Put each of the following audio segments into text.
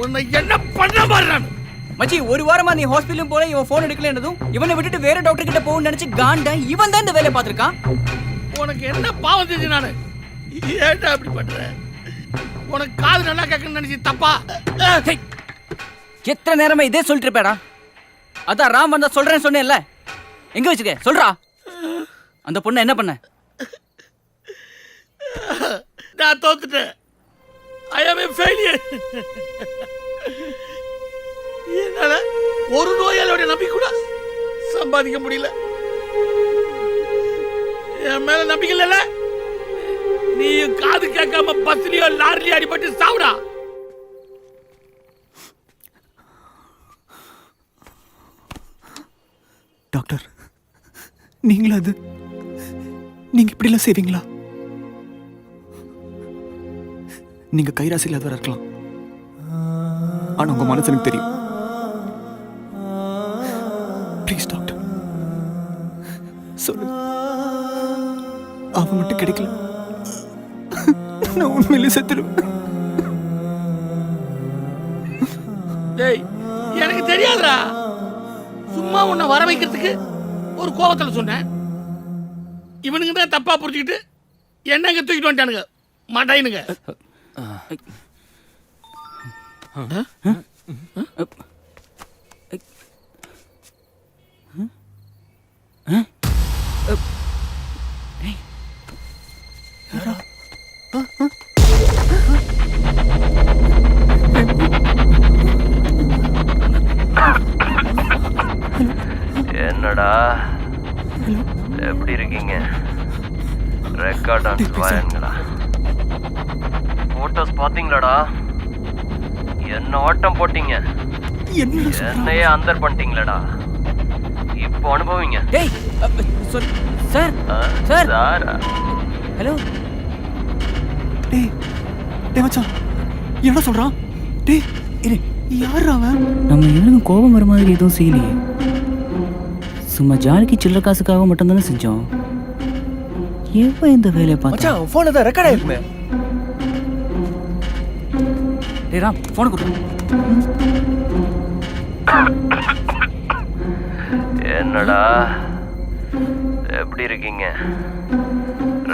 உன்னை என்ன பண்ண மாட்டான் மச்சி ஒரு வாரமா நீ ஹாஸ்பிட்டலும் போல இவன் போன் எடுக்கலன்றதும் இவனை விட்டுட்டு வேற டாக்டர் கிட்ட போகணும்னு நினைச்சு காண்ட இவன் தான் இந்த வேலையை பார்த்திருக்கான். உனக்கு என்ன பாவம் செஞ்சு நானு? ஏன்டா அப்படி பண்ற? உனக்கு காது நல்லா கேட்கணும்னு நினைச்சு தப்பா? எத்தனை நேரமா இதே சொல்லிட்டு இருப்பேடா. அதான் ராம் வந்தா சொல்றேன்னு சொன்னேன்ல. எங்க வச்சுக்க? சொல்றா. அந்த பொண்ணை என்ன பண்ண? நான் தோத்துட்டேன். ஐ ஆம் ஏ ஃபெயிலியர் என்னால ஒரு நோயாளியோட நம்பிக்கை கூட சம்பாதிக்க முடியல. என் மேல நம்பிக்கை இல்லைல்ல? நீ காது கேட்காம பஸ்லயோ லாரிலயோ அடிபட்டு சாவுடா. டாக்டர் நீங்களா அது? நீங்க இப்படிலாம் செய்வீங்களா? நீங்க கைராசி இல்லாதவரா இருக்கலாம். ஆனா உங்க மனசு எனக்கு தெரியும். ப்ளீஸ் டாக்டர் சொல்லு. அவன் மட்டும் கிடைக்கல. நான் உண்மையிலே செத்துருவேன். டேய் எனக்கு தெரியாதுடா. சும்மா உன்னை வர வைக்கிறதுக்கு ஒரு கோபத்தில் சொன்னேன். இவனுங்க தான் தப்பாக புரிஞ்சுக்கிட்டு என்ன தூக்கிட்டு வந்துட்டானுங்க? மாட்டாயினுங்க Huh? Huh? Huh? என்னையே அந்தர் பண்ணிட்டீங்களடா? இப்போ அனுபவிங்க. டேய் சார் சார். சாரா. ஹலோ. டேய் டேய் மச்சான் என்ன சொல்றான்? டேய் இரு யார் அவன்? நம்ம இவனுக்கு கோபம் வர மாதிரி எதுவும் செய்யலையே. சும்மா ஜாலிக்கு சில்லற காசுக்காக மட்டும் தானே செஞ்சோம். எப்ப இந்த வேலையை பார்த்தா? மச்சான் போன்ல தான் ரெக்கார்ட் ஆயிருக்குமே. டேய் ராம் போன் கொடு. என்னடா? எப்படி இருக்கீங்க?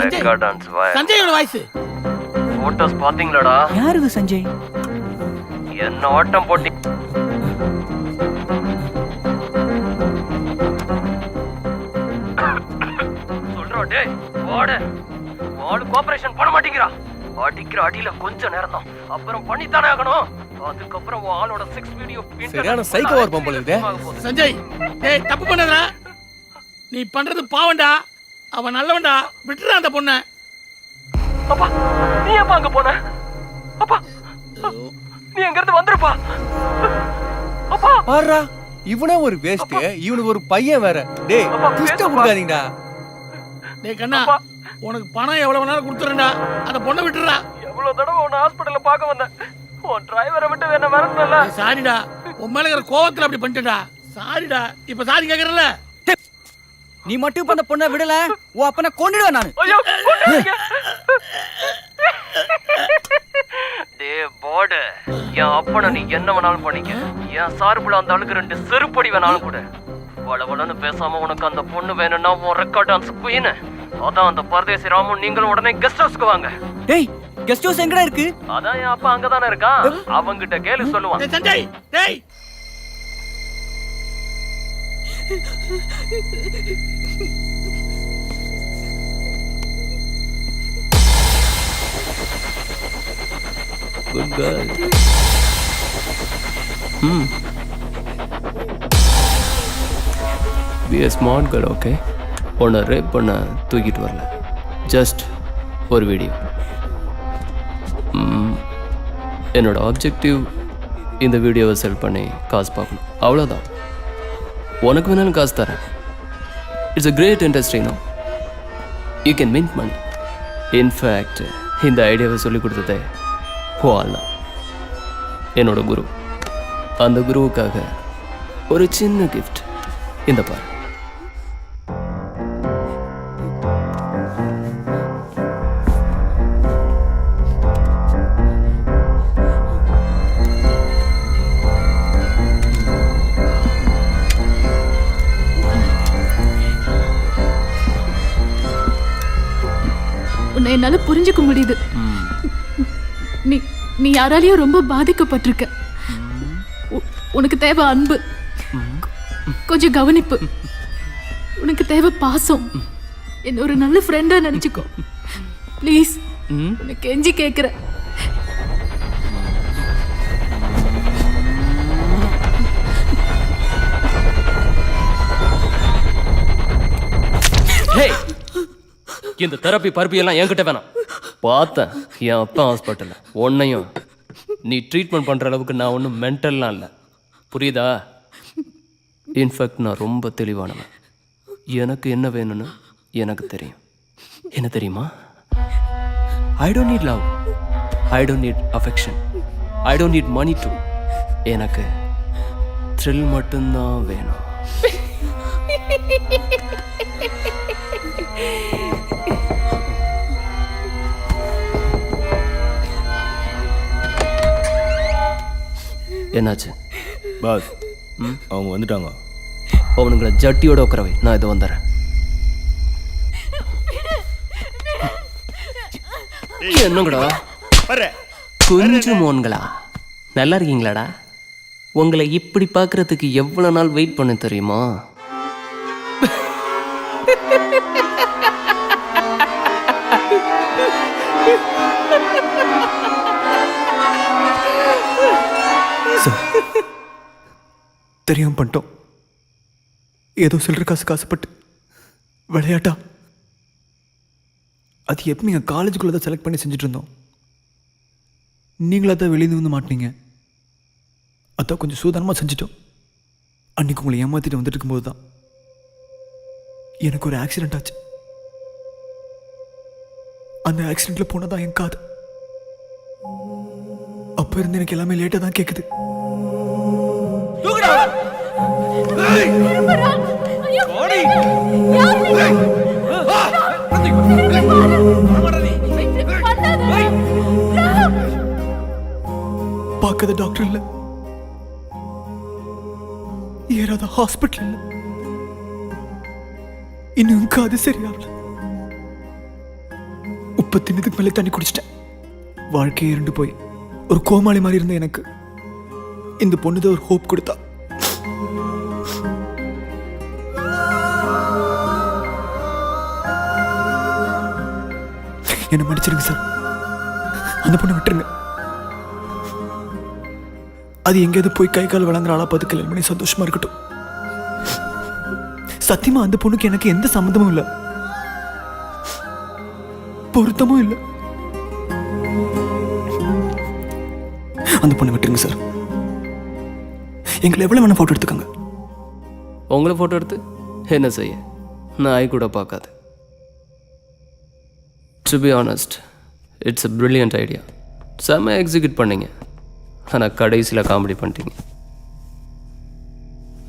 ரெக்கார்ட் டான்ஸ் வாய சஞ்சயோட வாய்ஸ் போட்டோஸ் பாத்தீங்களாடா யார் இது சஞ்சய்? என்ன ஓட்டம் போட்டி? சொல்றோம் டேய் வாடு வாடு கோஆபரேஷன் பண்ண மாட்டேங்கிறா. அடிக்கிற அடியில கொஞ்ச நேரம் தான் அப்புறம் பண்ணித்தானே ஆகணும். அதுக்கப்புறம் ஆளோட சிக்ஸ் வீடியோ சரியான psycho-வா இருப்பான் போல இருக்குதே. சஞ்சய் டேய் தப்பு பண்ணதுடா. நீ பண்றது பாவம்டா. அவன் நல்லவன்டா. விட்டுறா அந்த பொண்ணை. அப்பா நீ எப்ப அங்க போன? அப்பா நீ எங்க இருந்து வந்திருப்பா. அப்பா. பாருடா இவனே ஒரு வேஸ்ட் இவனுக்கு ஒரு பையன் வேற. டேய் பேசுப்பா. கொடுக்காதீங்கடா. டேய் கண்ணா. உனக்கு பணம் எவ்வளவு வேணாலும் கொடுத்துறேன்டா. அந்த பொண்ணை விட்டுறா. எவ்வளவு தடவை உன்னை ஹாஸ்பிடல்ல பார்க்க வந்தேன். உன் டிரைவரை விட்டு வேற டேய், சாரிடா. உன் மேல இருக்கிற கோவத்துல அப்படி பண்ணிட்டேன்டா. சாரிடா. இப்ப சாரி கேக்குறல நீ மட்டும் இப்ப அந்த பொண்ணை விடல. உன் அப்பனை கொண்டுடுவேன் நானு. டேய் போடு. என் அப்பனை நீ என்ன வேணாலும் பண்ணிக்க. என் சார்புல அந்த ஆளுக்கு ரெண்டு செருப்படி வேணாலும் கூட வளவளன்னு பேசாம உனக்கு அந்த பொண்ணு வேணும்னா உன் ரெக்கார்ட் டான்ஸ் குயின்னு அதான் அந்த பரதேசி ராமும் நீங்களும் உடனே கெஸ்ட் ஹவுஸ்க்கு வாங்க. டேய் கெஸ்ட் ஹவுஸ் எங்கடா இருக்கு? அதான் என் அப்பா அங்கதானே இருக்கான். அவங்கிட்ட கேளு சொல்லுவான். சஞ்சய் டேய். Good girl hmm be a smart girl okay உன்னை ரேப் பண்ண தூக்கிட்டு வரல. ஜஸ்ட் ஒரு வீடியோ ம், என்னோட ஆப்ஜெக்டிவ் இந்த வீடியோவை செல் பண்ணி காசு பார்க்கணும். அவ்வளோதான் உனக்கு வேணாலும் காசு தரேன். It's a great industry no you can mint money in fact இந்த ஐடியாவை சொல்லிக் கொடுத்ததே ஓ என்னோட குரு. அந்த குருவுக்காக ஒரு சின்ன கிஃப்ட் இந்த பாரு. என்னால புரிஞ்சுக்க முடியுது. நீ நீ யாராலையும் ரொம்ப பாதிக்கப்பட்டிருக்க. உனக்கு தேவை அன்பு. கொஞ்சம் கவனிப்பு. உனக்கு தேவை பாசம். என்ன ஒரு நல்ல ஃப்ரெண்டா நினைச்சுக்கோ. ப்ளீஸ் உனக்கு கெஞ்சி கேக்குறேன். இந்த தெரப்பி பருப்பி எல்லாம் என்கிட்ட வேணாம். பார்த்தேன். என் அப்பா ஹாஸ்பிட்டலில் உன்னையும். நீ ட்ரீட்மெண்ட் பண்ணுற அளவுக்கு நான் ஒன்றும் மென்டல்லாம் இல்லை. புரியுதா? இன்ஃபேக்ட் நான் ரொம்ப தெளிவானவன். எனக்கு என்ன வேணும்னு எனக்கு தெரியும். என்ன தெரியுமா? I don't need love I don't need affection I don't need money to எனக்கு த்ரில் மட்டும்தான் வேணும். என்னாச்சு? பாஸ் அவங்க வந்துட்டாங்க. அவனுங்களை ஜட்டியோட உட்காரவை நான் இது வந்துடுறேன் என்னங்கடா? குஞ்சு மோன்களா? நல்லா இருக்கீங்களாடா? உங்களை இப்படி பார்க்கறதுக்கு எவ்வளோ நாள் வெயிட் பண்ண தெரியுமா? சார் தெரியாம பண்ணிட்டோம். ஏதோ சில்லற காசு காசுப்பட்டு விளையாட்டா? அது எப்போ எங்கள் காலேஜுக்குள்ளே தான் செலக்ட் பண்ணி செஞ்சுட்டு இருந்தோம் நீங்களாக தான் வெளியே வந்து மாட்டினீங்க. அதான் கொஞ்சம் சூதானமாக செஞ்சிட்டோம். அன்னைக்கு உங்களை ஏமாற்றிட்டு வந்துட்டு இருக்கும்போது தான் எனக்கு ஒரு ஆக்சிடென்ட் ஆச்சு. அந்த ஆக்சிடெண்ட்டில் போனதான் என் காது. அப்போ இருந்து எனக்கு எல்லாமே லேட்டாக தான் கேட்குது பார்க்காத டாக்டர் இல்ல. ஏறாத ஹாஸ்பிட்டல் இல்ல. இன்னும் காது சரியாகல. உப்பு தின்னதுக்கு மேலே தண்ணி குடிச்சிட்டேன். வாழ்க்கையே இரண்டு போய். ஒரு கோமாளி மாதிரி இருந்த எனக்கு. இந்த பொண்ணு தான் ஒரு ஹோப் கொடுத்தா. மன்னிச்சிருங்க சார். அந்த பொண்ணை விட்டுருங்க. அது எங்கேயாவது போய் கை கால் வழங்குற ஆளா பார்த்து கல்யாணம் பண்ணி சந்தோஷமா இருக்கட்டும். சத்தியமா அந்த பொண்ணுக்கு எனக்கு எந்த சம்மந்தமும் இல்லை. பொருத்தமும் இல்லை. அந்த பொண்ணை விட்டுருங்க சார். எங்களை எவ்வளவு வேணால் போட்டோ எடுத்துக்கோங்க. உங்களை ஃபோட்டோ எடுத்து என்ன செய்ய? நான் கூட பார்க்காது. To be honest it's a brilliant idea செம்ம எக்ஸிக்யூட் பண்ணிங்க. ஆனால் கடைசியில் காமெடி பண்ணிட்டீங்க.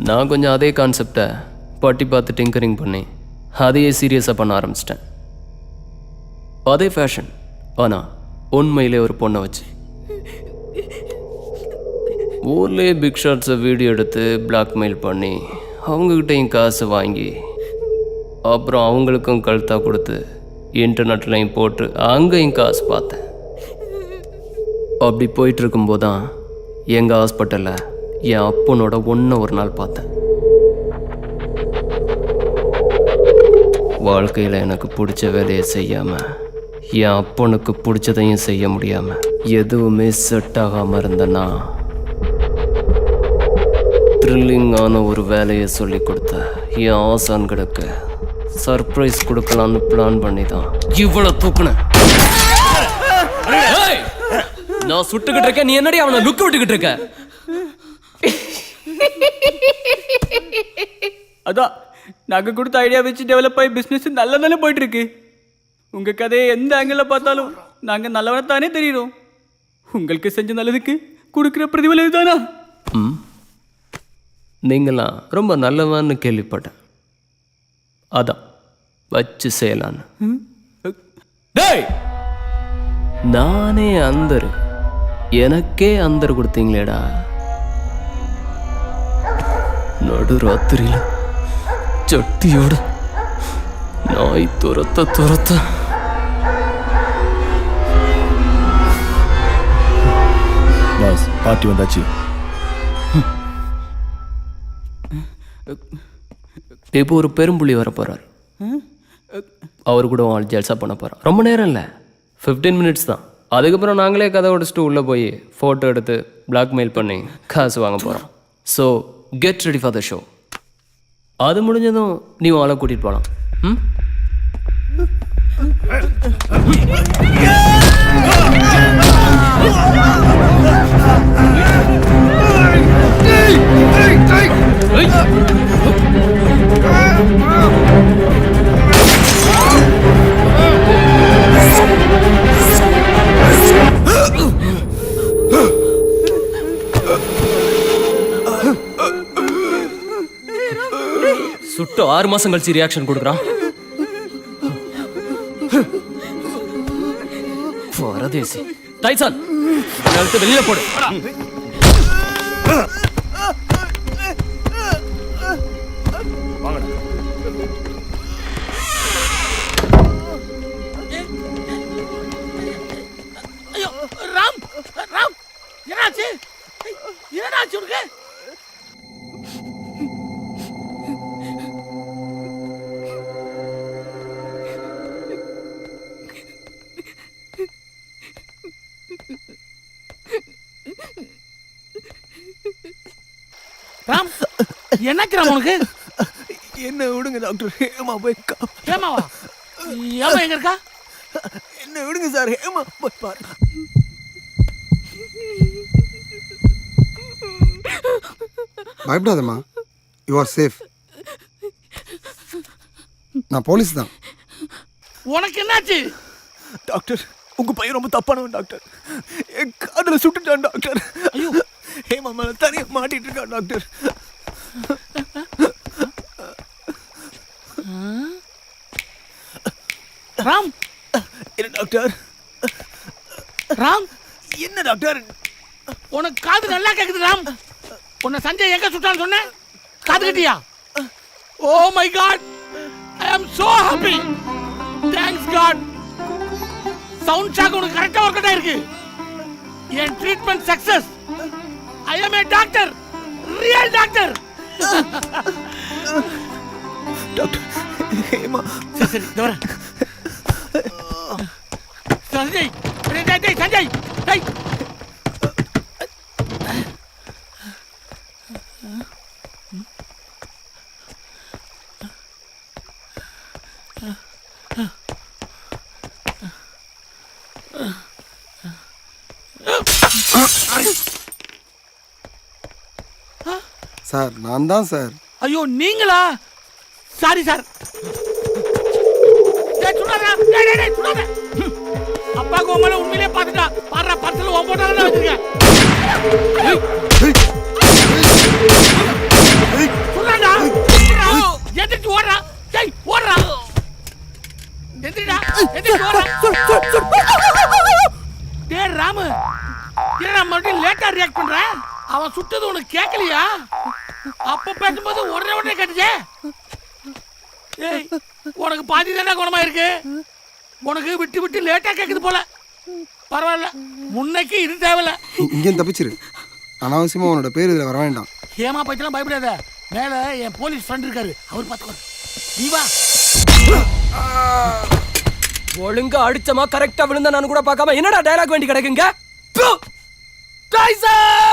நான் கொஞ்சம் அதே கான்செப்டை பட்டி பார்த்து டிங்கரிங் பண்ணி அதையே சீரியஸாக பண்ண ஆரம்பிச்சிட்டேன். அதே ஃபேஷன் ஆனால் உண்மையிலே ஒரு பொண்ணை வச்சு. ஊர்லேயே பிக் ஷாட்ஸை வீடியோ எடுத்து பிளாக்மெயில் பண்ணி அவங்கக்கிட்டையும் காசு வாங்கி அப்புறம் அவங்களுக்கும் கழுத்தாக கொடுத்து இன்டர்நெட்லையும் போட்டு அங்கேயும் காசு பார்த்தேன். அப்படி போயிட்டு இருக்கும்போது தான் எங்கள் ஹாஸ்பிட்டலில் என் அப்பனோட ஒன்று ஒரு நாள் பார்த்தேன். வாழ்க்கையில் எனக்கு பிடிச்ச வேலையை செய்யாமல் என் அப்பனுக்கு பிடிச்சதையும் செய்ய முடியாமல் எதுவுமே செட் ஆகாமல் இருந்தேன்னா த்ரில்லிங்கான ஒரு வேலையை சொல்லி கொடுத்த என் ஆசான்களுக்கு சர்ப்ரைஸ் கொடுக்கலான்னு பிளான் பண்ணி தான் இவ்வளோ தூக்குனேன்! நான் சுட்டுக்கிட்டு இருக்கேன் நீ என்னடி அவனை லுக் விட்டுக்கிட்டு இருக்க? அதான் நாங்க கொடுத்த ஐடியா வச்சு டெவலப் ஆகி பிசினஸ் நல்லா தானே போயிட்டு இருக்கு உங்க கதையை எந்த ஆங்கிள் பார்த்தாலும் நாங்க நல்லவன தானே தெரியுறோம். உங்களுக்கு செஞ்ச நல்லதுக்கு கொடுக்குற பிரதிபலம் இதுதானா? ம். நீங்களாம் ரொம்ப நல்லவன்னு கேள்விப்பட்டேன். அதான் வச்சு செய்யலான்னு. டேய்! நானே அந்தர். எனக்கே அந்தர் கொடுத்தீங்களேடா. நடு ராத்திரியில சட்டியோட நாய் துரத்த துரத்த பாஸ் பார்ட்டி வந்தாச்சு. இப்போ ஒரு பெரும்புள்ளி வர போறார் அவர் கூட ஆள் ஜல்சா பண்ண போறோம் ரொம்ப நேரம் இல்லை ஃபிஃப்டீன் மினிட்ஸ் தான் அதுக்கப்புறம் நாங்களே கதை உடச்சிட்டு உள்ளே போய் ஃபோட்டோ எடுத்து பிளாக்மெயில் பண்ணி காசு வாங்க போகிறோம் so get ready for the show அது முடிஞ்சதும் நீ ஆளை கூட்டிகிட்டு போகலாம் ம் சுட்டு ஆறு மாதம் கழிச்சு ரியாக்ஷன் கொடுக்குறான். பரதேசி டைசான் எடுத்து வெளியில போடு. ராம் என்னக்கு ராம் உனக்கு? என்ன விடுங்க டாக்டர். ஹேமா போய் கா- ஏமாவா ஏமா எங்க இருக்கா? என்ன விடுங்க சார். ஹேமா போய் பாருங்க பயப்படாதம்மா. யூ ஆர் சேஃப் நான் போலீஸ் தான். உனக்கு என்னாச்சு? டாக்டர் உங்க பையன் ரொம்ப தப்பானவன் டாக்டர். என் காதல சுட்டுட்டான் டாக்டர். ஐயோ. ஹேமா மேல தனியா மாட்டிட்டு இருக்கான் டாக்டர். ராம். என்ன டாக்டர்? ராம். என்ன டாக்டர்? உனக்கு காது நல்லா கேக்குது ராம். உன்னை சஞ்சய் எங்க சுட்டான்னு சொன்ன? காது கட்டியா? ஓ my god I am so happy thanks god sound shock உனக்கு கரெக்டா ஒர்க் அவுட் ஆயிருக்கு. என் treatment success I am a doctor real doctor doctor Hema சரி சரி இந்த வரேன் சஞ்சய் டேய், டேய், டேய், சஞ்சய் டேய் சார் நான் தான் சார். ஐயோ நீங்களா? சாரி சார் டேய், சுடாதடா. டேய், டேய், டேய், அப்பாக்கு உன் மேல பார்த்துட்டா. பாடுறா பர்சல் உன் போட்டாங்க எதிர்த்து ஓடுறா. டேய் ஓடுறா. எந்திரிடா. எந்திரிச்சு ஓடுறா. டே ராமு. என்னடா மறுபடியும் லேட்டா ரியாக்ட் பண்ற? அவன் சுட்டது உனக்கு கேட்கலையா அப்ப பேசும்போது உடனே உடனே கேட்டுச்சே? ஏய் உனக்கு பாதி தானே குணமா இருக்கு? உனக்கு விட்டு விட்டு லேட்டா கேக்குது போல. பரவாயில்ல முன்னைக்கு இது தேவையில்ல. இங்கேயும் தப்பிச்சிரு. அனாவசியமாக உன்னோட பேர் இதில் வர வேண்டாம். ஏமா பத்திலாம் பயப்படாத. மேல என் போலீஸ் ஃப்ரெண்ட் இருக்காரு. அவர் பாத்துக்கோ நீ வா. ஒழுங்கா அடிச்சமா கரெக்டா விழுந்தா நான் கூட பார்க்காம என்னடா டயலாக் வேண்டி கிடக்குங்க! டைசன்!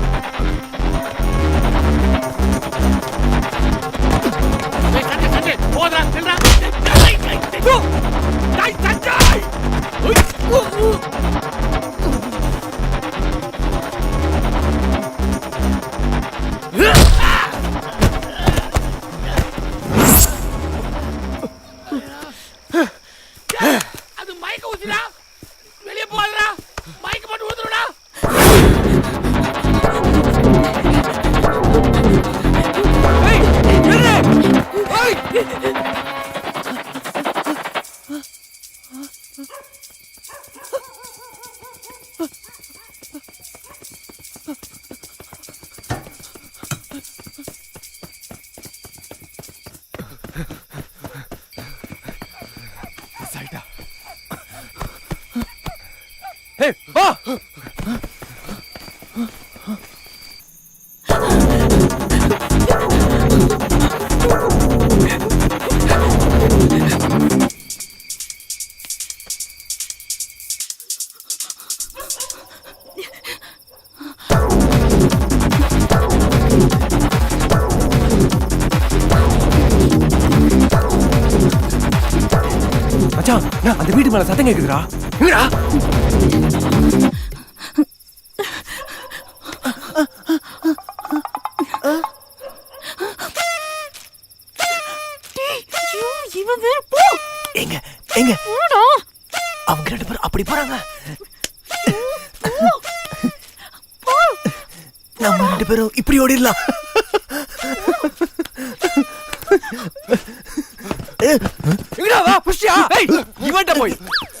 வீட்டு மேல சத்தம் கேக்குதுடா. எங்கடா? இவன் வேற போ. எங்க எங்க? போடா. அவங்க ரெண்டு பேரும் அப்படி போறாங்க. நம்ம ரெண்டு பேரும் இப்படி ஓடிடலாம் எங்கடா வா புஷ்யா ஏய் இவன்ட்ட போய் தரா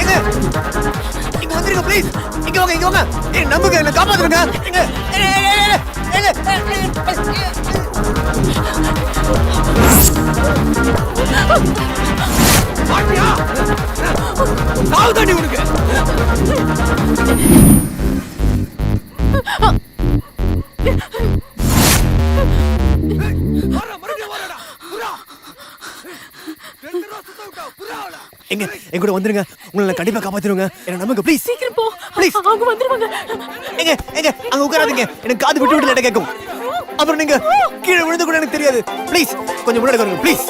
எங்க இங்க. வந்துருங்க ப்ளீஸ் இங்க வாங்க இங்க வாங்க. ஏய் நம்புங்க என்ன காப்பாத்துங்க. எங்க தாண்டி உனக்கு எங்க எங்க கூட வந்துருங்க. உங்களை கண்டிப்பா காப்பாத்திடுங்க என்ன நம்புங்க ப்ளீஸ் சீக்கிரம் போ. Please. அவங்க வந்துருவாங்க. எங்க எங்க அங்க உட்காராதீங்க. எனக்கு காது விட்டு விட்டு லேட்டா கேட்கும். அப்புறம் நீங்க கீழே விழுந்து கூட எனக்கு தெரியாது. ப்ளீஸ் கொஞ்சம் முன்னாடி வருங்க ப்ளீஸ்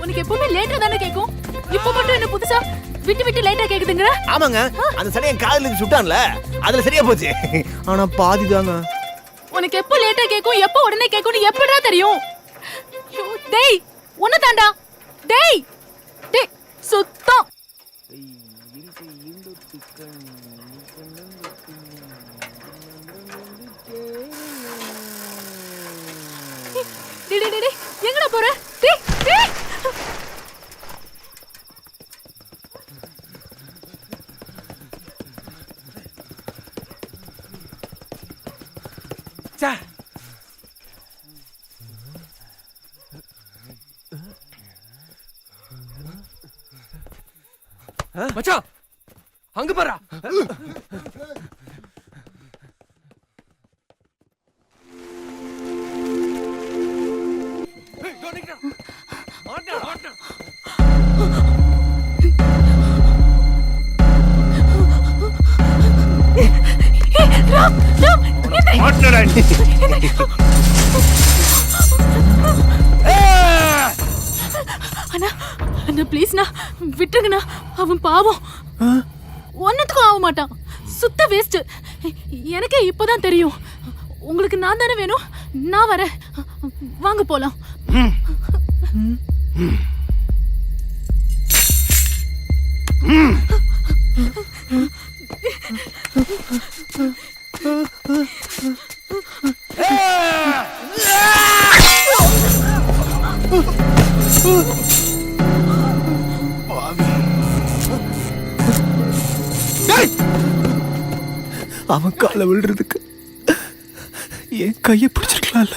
உனக்கு எப்பவுமே லேட்டா தானே கேக்கும்? இப்போ மட்டும் என்ன புதுசா விட்டு விட்டு லேட்டா கேக்குதுங்கற? ஆமாங்க. அந்த சடை என் காதுல இருந்து சுட்டான்ல அதுல சரியா போச்சு. ஆனா பாதி தாங்க. உனக்கு எப்போ லேட்டா கேக்கும் எப்போ உடனே கேக்கும்னு எப்படிடா தெரியும்? டேய் உன்ன தாண்டா டேய் டேய் சுத்தம். டேய் எங்கடா போற? டேய் டேய். மச்சான் அங்க பாரா. அண்ணா அண்ணா ப்ளீஸ்ண்ணா விட்டுருங்கண்ணா. அவன் பாவம். ஒன்னத்துக்கும் ஆக மாட்டான். சுத்த வேஸ்ட் எனக்கே இப்போதான் தெரியும். உங்களுக்கு நான் தானே வேணும்? நான் வரேன். வாங்க போலாம். அவன் காலை விழுறதுக்கு என் கையை பிடிச்சிருக்கலாம்ல.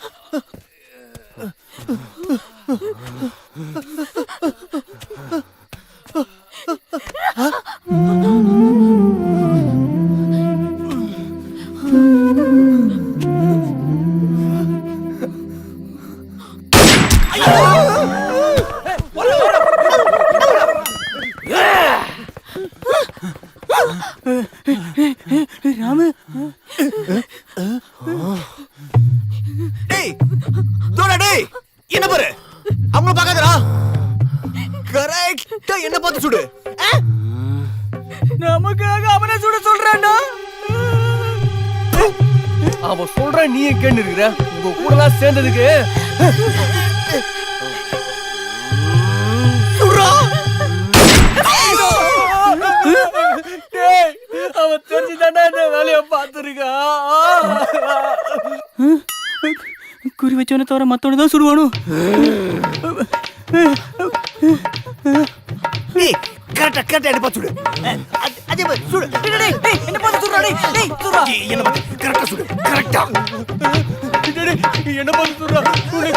டேய் தோடா டேய். என்ன பாரு? அவங்கள பார்க்காதடா. கரெக்டா என்ன பார்த்து சுடு? நமக்காக அவனை சுட சொல்றான்டா. அவன் சொல்றான் நீ கேட்டு இருக்கிற உங்க கூட சேர்ந்ததுக்கு. வேலையை பார்த்துருக்கான் குறி வச்சவனை தவிர மத்தவனை தான் சுடுவானோ? கரெக்டா கரெக்டா என்ன பார்த்து சுடு? அதே மாதிரி சுடு? டேய், டேய், என்ன பார்த்து சுடுறா டேய் டேய் சுடுறா? ஏய், என்ன பார்த்து கரெக்டா சுடு கரெக்டா என்ன பார்த்து சுடுறா? உன்னை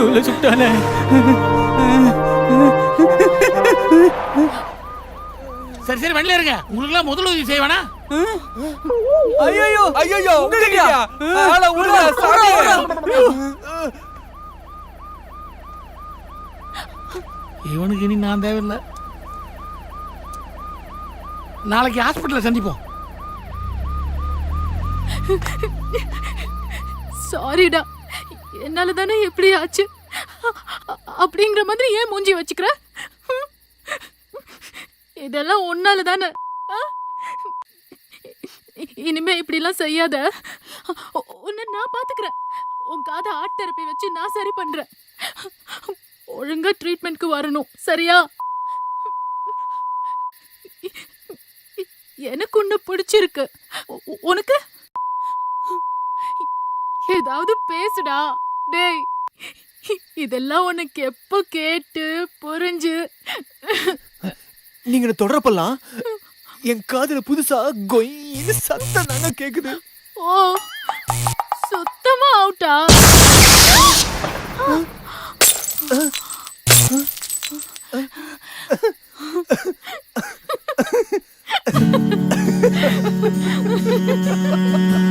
சூழ சுட்டானே. சரி சரி வெளில இருங்க. உங்களுக்குலாம் முதல் உதவி செய்வானா? ஐயோ ஐயோ ஆள உள்ள சாமி. இவனுக்கு இனி நான் தேவையில்லை. நாளைக்கு ஹாஸ்பிட்டலில் சந்திப்போம். சாரிடா. என்னால தானே எப்படி ஆச்சு அப்படிங்கிற மாதிரி ஏன் மூஞ்சி வச்சுக்கிற? இதெல்லாம் ஒன்னால தானே ஆ? இனிமே இப்படிலாம் செய்யாத. உன்னை நான் பாத்துக்கிறேன். உன் காதை ஆர்ட் தெரப்பி வச்சு நான் சரி பண்றேன். ஒழுங்கா ட்ரீட்மெண்ட்க்கு வரணும். சரியா? எனக்கு உன்னை பிடிச்சிருக்கு. உனக்கு ஏதாவது பேசுடா. டேய் இதெல்லாம் உனக்கு எப்போ கேட்டு புரிஞ்சு? நீங்க தொடரப்பெல்லாம் என் காதுல புதுசா கொயின்னு சத்தம் தாங்க கேக்குது. ஓ சுத்தமா அவுட்டா? Ha ha ha ha!